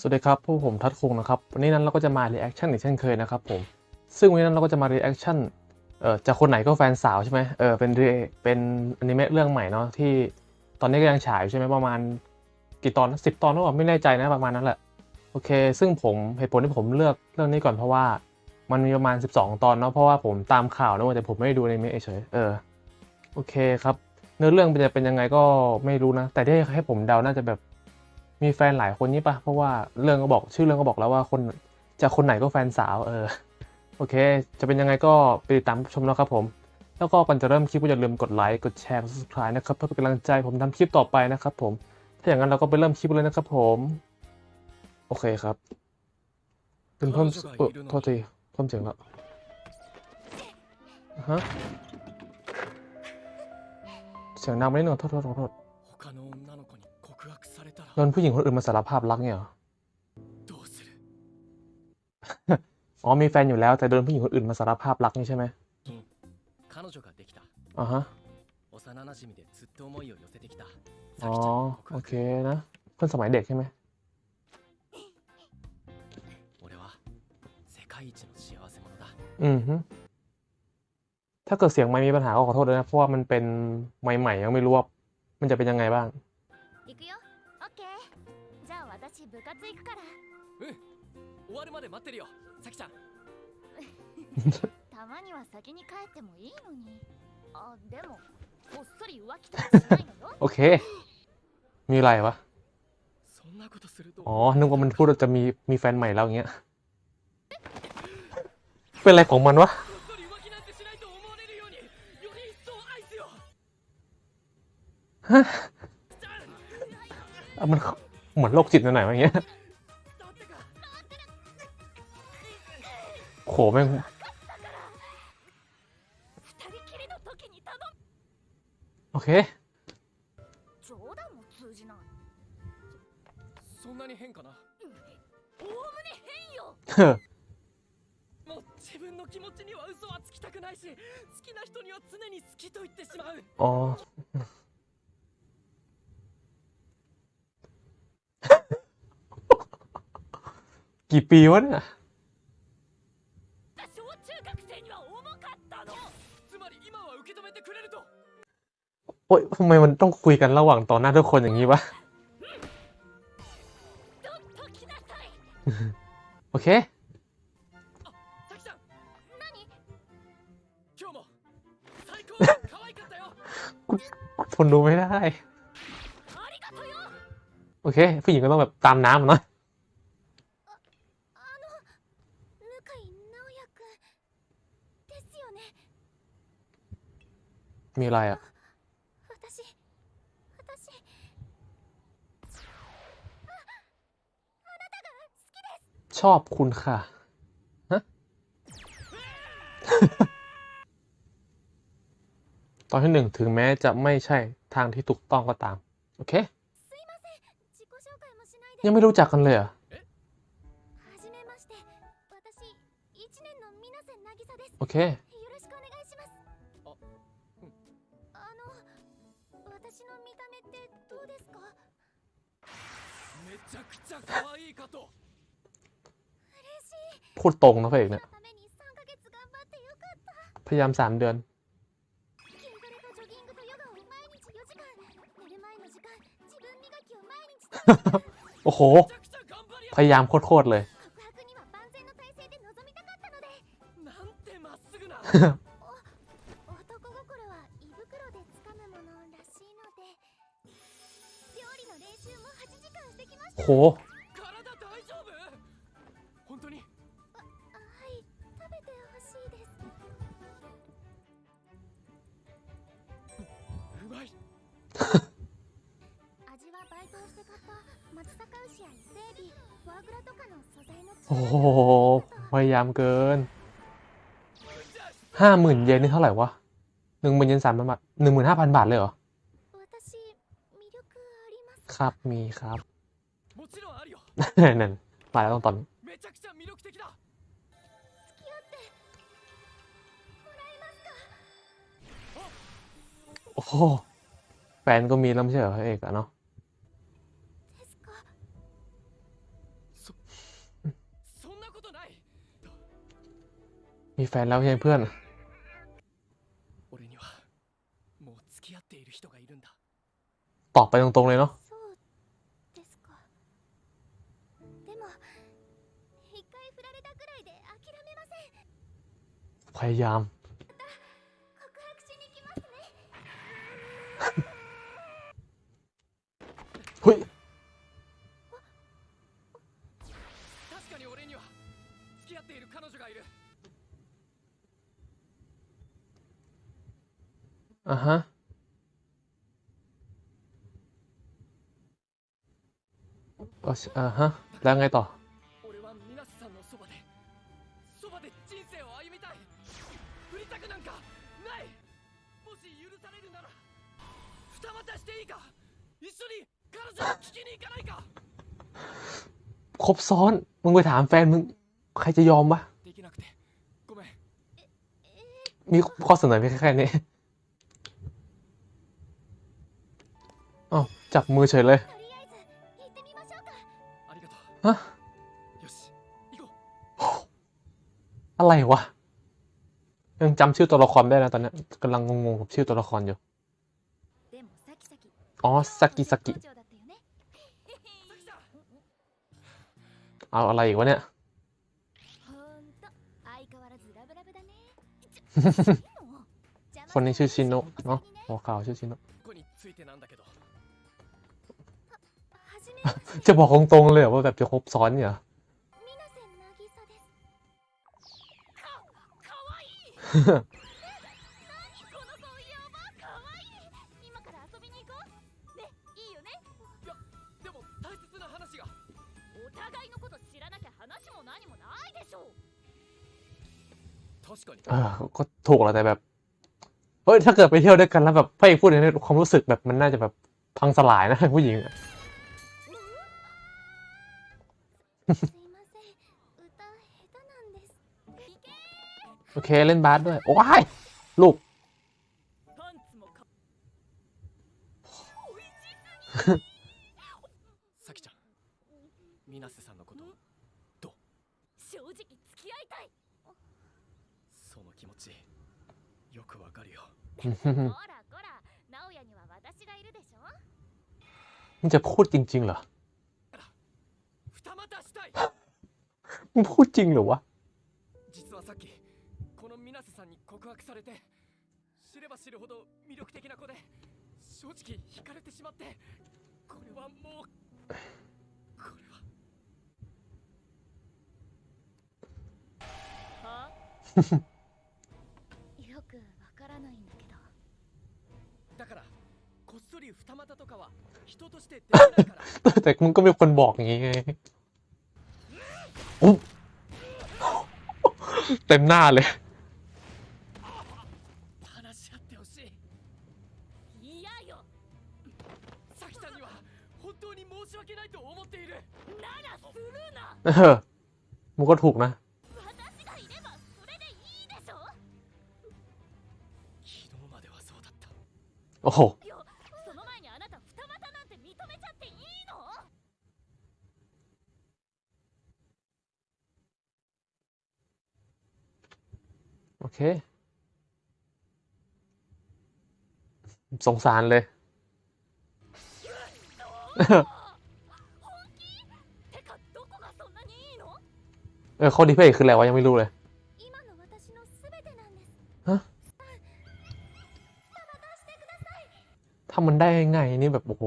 สวัสดีครับพวกผมทัดคงนะครับวันนี้นั้นเราก็จะมา reaction อีกเช่นเคยนะครับผมซึ่งวันนี้นั้นเราก็จะมา reaction เอ่อจากคนไหนก็แฟนสาวใช่ไหมเออเป็นเป็นอนิเมะเรื่องใหม่เนาะที่ตอนนี้ก็ยังฉายใช่ไหมประมาณกี่ตอนสิบตอนหรือเปล่าไม่แน่ใจนะประมาณนั้นแหละโอเค ซึ่งผมเหตุผลที่ผมเลือกเรื่องนี้ก่อนเพราะว่ามันมีประมาณ 12 ตอนเนาะเพราะว่าผมตามข่าวนะว่าแต่ผมไม่ได้ดูในเมะเฉยเออโอเคครับเนื้อเรื่องจะเป็นยังไงก็ไม่รู้นะ แต่ที่ให้ผมเดาน่าจะแบบ มีแฟนหลายคนนี้ปะเพราะว่าเรื่องก็บอกชื่อเรื่องก็บอกแล้วว่าคนจะคนไหนก็แฟนสาวเออโอเค จะเป็นยังไงก็ไปติดตามชมนะครับผม แล้วก็ก่อนจะเริ่มคลิปก็อย่าลืมกดไลค์กดแชร์กด subscribe นะครับเพื่อเป็นกำลังใจผมทำคลิปต่อไปนะครับผม ถ้าอย่างนั้นเราก็ไปเริ่มคลิปเลยนะครับผม โอเคครับเป็นเพิ่มเออโทษทีเพิ่มเสียงแล้วฮะเสียงดังไปนิดหนึ่งโทษโทษโทษ นผู้หญิงคนอื่นมาสารภาพรักเนี่ยเหรออ๋อมีแฟนอยู่แล้วแต่โดนผู้หญิงคนอื่นมาสารภาพรักนี่ใช่ไหมอ่าฮะอ๋อโอเคนะคนสมัยเด็กใช่ไหมอืมฮึถ้าเกิดเสียงไม่มีปัญหาก็ขอโทษด้วยนะ เพราะว่ามันเป็นใหม่ๆยังไม่รู้ว่ามันจะเป็นยังไงบ้าง 部活行くから終わるまで待ってるよ咲ちゃんたまには先に帰ってもいいのにあでもこっそり浮気とかしないのよ โอเค มีอะไรวะ そんなことすると อ๋อ นึกว่ามันพูดว่าจะมีมีแฟนใหม่แล้วอย่างเงี้ย เป็นอะไรของมันวะ こっそり浮気なんてしないと思われるようにより一層愛すよ ฮะอ่ะมัน เหมือนโรคจิตหน่อยๆวะอย่างเงี้ย 伝わったか โหแม่ง 二人きりの時に頼む โอเค 冗談も通じないそんなに変かなおおむね変よ เฮ้อ もう自分の気持ちには嘘はつきたくないし好きな人には常に好きと言ってしまう อ๋อ กี่ปีวะเนี่ยโอ๊ยทำไมมันต้องคุยกันระหว่างต่อหน้าทุกคนอย่างนี้วะ โอเค ทนดูไม่ได้ โอเค ผู้หญิงก็ต้องแบบตามน้ำเน้อย มีอะไรอะชอบคุณค่ะ ฮะ ตอนที่หนึ่งถึงแม้จะไม่ใช่ทางที่ถูกต้องก็ตาม โอเค ยังไม่รู้จักกันเลยอะโอเค 私の見た目ってどうですかめちゃくちゃ可愛いかと嬉しい พูดตรงนะพระเอกเนี่ย そのために3ヶ月頑張ってよかった พยายามสามเดือน 筋トレとジョギングとヨガを毎日4時間寝る前の時間自分磨きを毎日 โอ้โห めちゃくちゃ頑張り พยายามโคตรๆเลย 告白には万全の体制で臨みたかったのでやなんてまっすぐな โหโอ้โหพยายามเกินห้าหมื่นเยนนี่เท่าไหร่วะหนึ่งหมื่นเยนสามพันบาทหนึ่งหมื่นห้าพันบาทเลยเหรอ ครับมีครับนั่นตายแล้วต้องตอนนี้โอ้แฟนก็มีแล้วไม่ใช่เหรอเอกอะเนาะมีแฟนแล้วใช่เพื่อนตอบไปตรงๆเลยเนาะ พยายาม เฮ้ยอ่ะฮะอ่ะฮะ แล้วไงต่อ ครบซ้อน มึงไปถามแฟนมึง ใครจะยอมวะมีข้อเสนอมีแค่นี้อ๋อจับมือเฉยเลยฮะอะไรวะ ยังจำชื่อตัวละครได้นะตอนนี้กำลังงงๆกับชื่อตัวละครอยู่ อ๋อสักกิสักกิเอาอะไรอีกวะเนี่ย คนนี้ชื่อชินโนะเนาะหัวขาวชื่อชินโนะจะบอกตรงๆเลยว่าแบบจะครบซ้อนเนี่ย เออก็ถูกแหละแต่แบบเฮ้ยถ้าเกิดไปเที่ยวด้วยกันแล้วแบบพระเอกพูดในความรู้สึกแบบมันน่าจะแบบพังสลายนะผู้หญิงโอเคเล่นบาสด้วย โอ้ยลูก มึงจะพูดจริงๆเหรอ 二股したい มึงพูดจริงเหรอวะ 実はさっきこの水瀬さんに告白されて知れば知るほど魅力的な子で正直惹かれてしまってこれはもうこれはは แต่มันก็มีคนบอกงี้ไงเต็มหน้าเลยเออมึงก็ถูกนะโอ้โห ค สงสารเลย เออข้อดีเพย์คืออะไรวะ ยังไม่รู้เลยฮะถ้ามันได้ง่ายนี่แบบ โอ้โห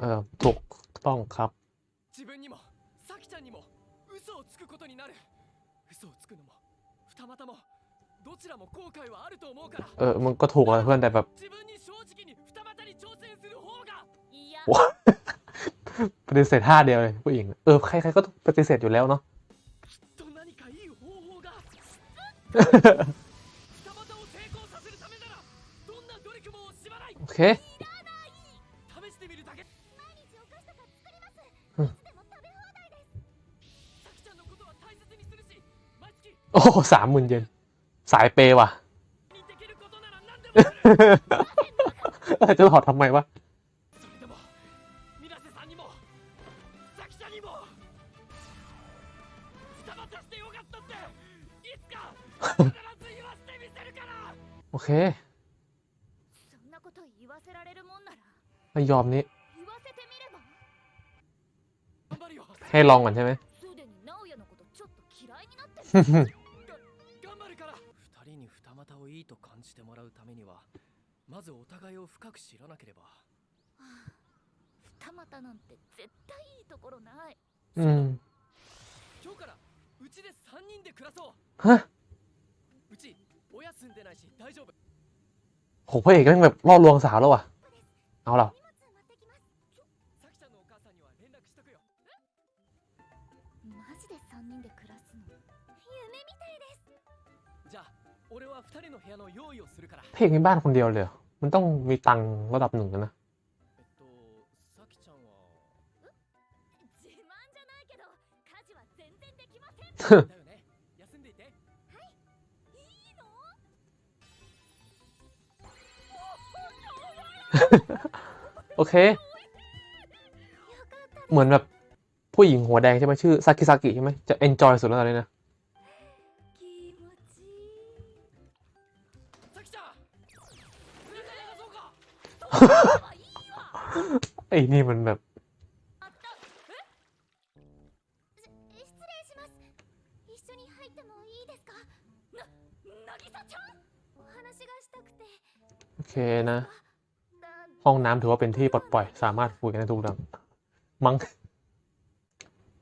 เออถูกต้องครับ 嘘をつくのも二股もどちらも後悔はあると思うから เออมันก็ถูกอะเพื่อนแต่แบบ 自分に正直に二股に挑戦する方がいや ว้า ปฏิเสธท่าเดียวเลยผู้หญิง เออ ใครๆก็ปฏิเสธอยู่แล้วเนาะ きっと何かいい方法が二股を成功させるためならどんな努力も惜しまない โอเค 試 い โอ้สามหมื่นเยนสายเปว่ะ จะหอดทำไมวะโอเคไม่ยอมนี้ ให้ลองก่อนใช่ไหม いいと感じてもらうためにはまずお互いを深く知らなければ二股なんて絶対いいところない อืม 今日からうちで三人で暮らそう ฮะ うち親住んでないし大丈夫 โหพระเอกแม่งแบบล่อลวงสาวแล้วว่ะ เอาเห เพลงในบ้านคนเดียวเลยมันต้องมีตังระดับหนึ่งนะโอเค เหมือนแบบผู้หญิงหัวแดงใช่ไหมชื่อซากิซากิใช่ไหมจะเอนจอยสุดแล้วตอนนี้นะ ไอ้นี่มันแบบโอเคนะ ห้องน้ำถือว่าเป็นที่ปลดปล่อย สามารถคุยกันได้ทุกเรื่องมั้ง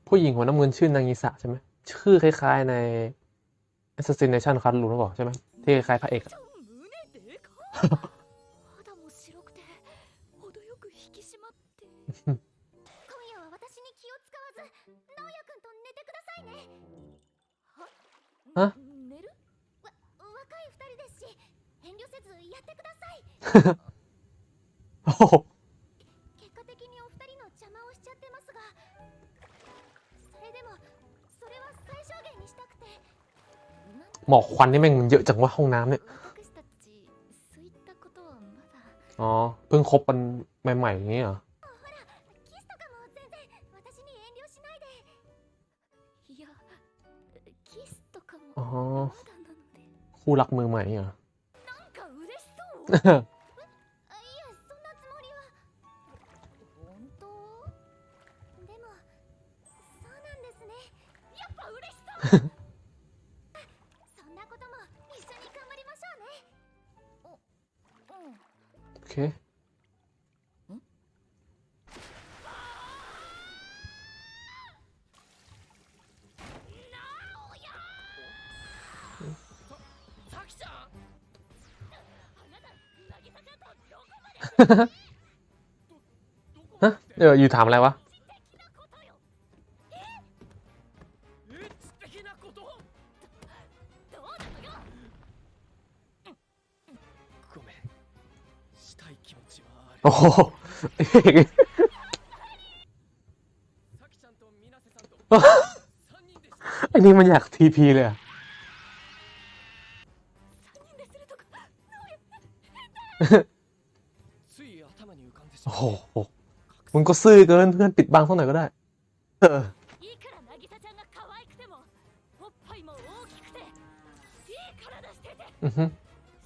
ผู้หญิงหัวน้ำเงินชื่อนางิสะใช่ไหมชื่อคล้ายๆใน Assassination Classroom หรือเปล่าใช่ไหมที่คล้ายพระเอก あ寝るわ若い二人ですし遠慮せずやってください โอ้โห 結果的にお二人の邪魔をしちゃってますがそれでもそれは最小限にしたくてなん หมอกควันนี่แม่งเยอะจังว่าห้องน้ำเนี่ย 私たちそういったことはまだ อ๋อ เพิ่งคบกันใหม่ๆอย่างนี้เหรอ คู่รักมือใหม่เหรอ ฮะเดี๋ยวอยู่ถามอะไรวะโอ้โหอันนี้มันอยากทีพีเลยอะ โอ้ ま โห う มึงก็ซื่อเกินเพื่อนปิดบังสักหน่อยก็ได้ เออ いいから渚ちゃんが可愛くてもおっぱいも大きくていい体してて อือฮึ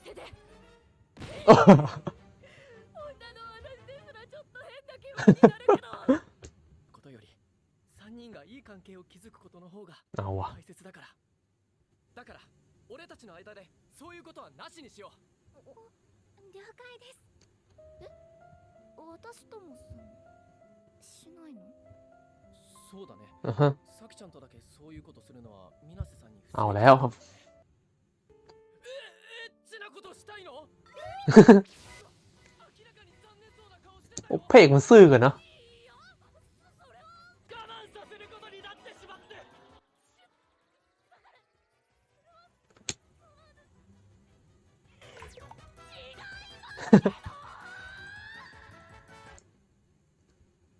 してて女の私ですらちょっと変な気持ちになるけどことより三人がいい関係を築くことの方が เอาวะ 大切だからだから俺たちの間でそういうことはなしにしよう了解ですえ 私ともさしないのそうだね อือฮะ さきちゃんとだけそういうことするのは水瀬さんに不 เอา 正 แล้วครับ えエッチなことしたいの明らかに残念そうな顔してた โอ้ よ พระเอกมันซื่อเกินเนาะ いやそ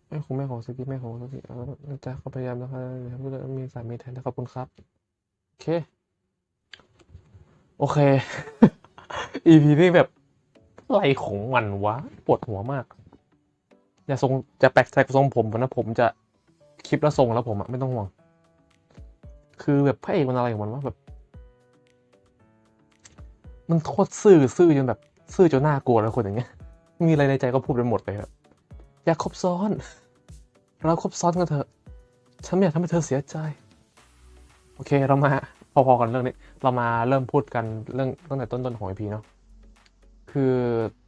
ไม่คงไม่ขอสักทีไม่ขอสักทีเอาละจ้าก็พยายามแล้วครับเลือกมีสามีแทนนะขอบคุณครับ โอเค โอเค EP นี่แบบไรของมันวะ ปวดหัวมาก อย่าทรงจะแปลกใจกับทรงผมนะผมจะคลิปแล้วทรงแล้วผมอะไม่ต้องห่วง คือแบบพระเอกมันอะไรของมันวะแบบ มันโคตรซื่อซื่อจนแบบ ซื่อจนน่ากลัวแล้วคนอย่างเงี้ย มีอะไรในใจก็พูดไปหมดเลยครับ อย่าคบซ้อน เราคบซ้อนกันเถอะ ฉันไม่อยากทำให้เธอเสียใจ โอเคเรามาพอๆกันเรื่องนี้ เรามาเริ่มพูดกันเรื่องตั้งแต่ต้นๆของ EP เนาะ คือ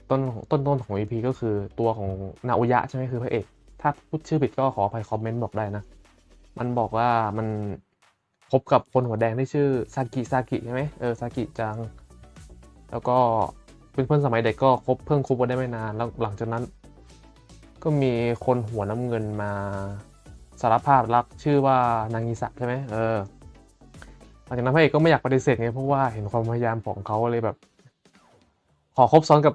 ต้นต้นต้นๆของ EP ก็คือตัวของนาโอยะใช่ไหมคือพระเอก ถ้าพูดชื่อผิดก็ขออภัยคอมเมนต์บอกได้นะ มันบอกว่ามันคบกับคนหัวแดงที่ชื่อซากิซากิใช่ไหมเออซากิจัง แล้วก็เป็นเพื่อนสมัยเด็กก็คบเพิ่งคบกันได้ไม่นาน แล้วหลังจากนั้น ก็มีคนหัวน้ำเงินมาสารภาพรักชื่อว่านางงิสะใช่ไหมเออหลังจากนั้นพระเอกก็ไม่อยากปฏิเสธไงเพราะว่าเห็นความพยายามของเขาเลยแบบ ขอคบซ้อนกับ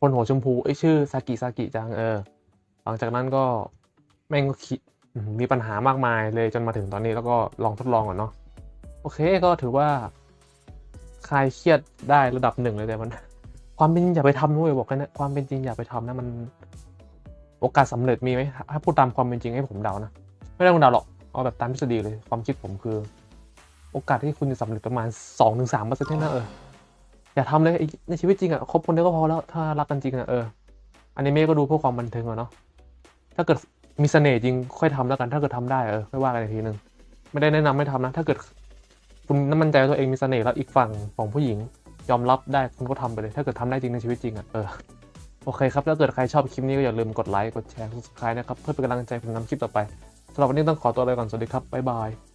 คนหัวชมพูไอ้ชื่อซากิซากิจังเออ หลังจากนั้นก็แม่งก็คิดมมีปัญหามากมายเลยจนมาถึงตอนนี้แล้วก็ลองทดลองก่อนเนาะโอเคก็ถือว่าคลายเครียดได้ระดับหนึ่งเลยแต่มัน ความเป็นจริงอย่าไปทำด้วยบอกกันนะความเป็นจริงอย่าไปทำนะมัน โอกาสสำเร็จมีไหมถ้าพูดตามความเป็นจริงให้ผมเดานะ ไม่ได้ผมเดาหรอก เอาแบบตามทฤษฎีเลย ความคิดผมคือ โอกาสที่คุณจะสำเร็จประมาณ2อถึงสามเปอร์เซ็นต์แค่นั้นเออ อย่าทำเลยในชีวิตจริงอะคบคนเดียวก็พอแล้ว ถ้ารักกันจริงอะเออ อันนี้เมก็ดูเพื่อความบันเทิงอะเนาะ ถ้าเกิดมีเสน่ห์จริงค่อยทำแล้วกัน ถ้าเกิดทำได้เออค่อยว่ากันอีกทีหนึ่งไม่ได้แนะนำให้ทำนะ ถ้าเกิดคุณน้ำมันใจตัวเองมีเสน่ห์แล้วอีกฝั่งของผู้หญิง ยอมรับได้คุณก็ทำไปเลย ถ้าเกิดทำได้จริงในชีวิตจริงอะเออ โอเคครับ ถ้าเกิดใครชอบคลิปนี้ก็อย่าลืมกดไลค์ กดแชร์กด subscribe นะครับ เพื่อเป็นกำลังใจผมทำคลิปต่อไปสำหรับวันนี้ต้องขอตัวลาไปก่อน สวัสดีครับ บ๊ายบาย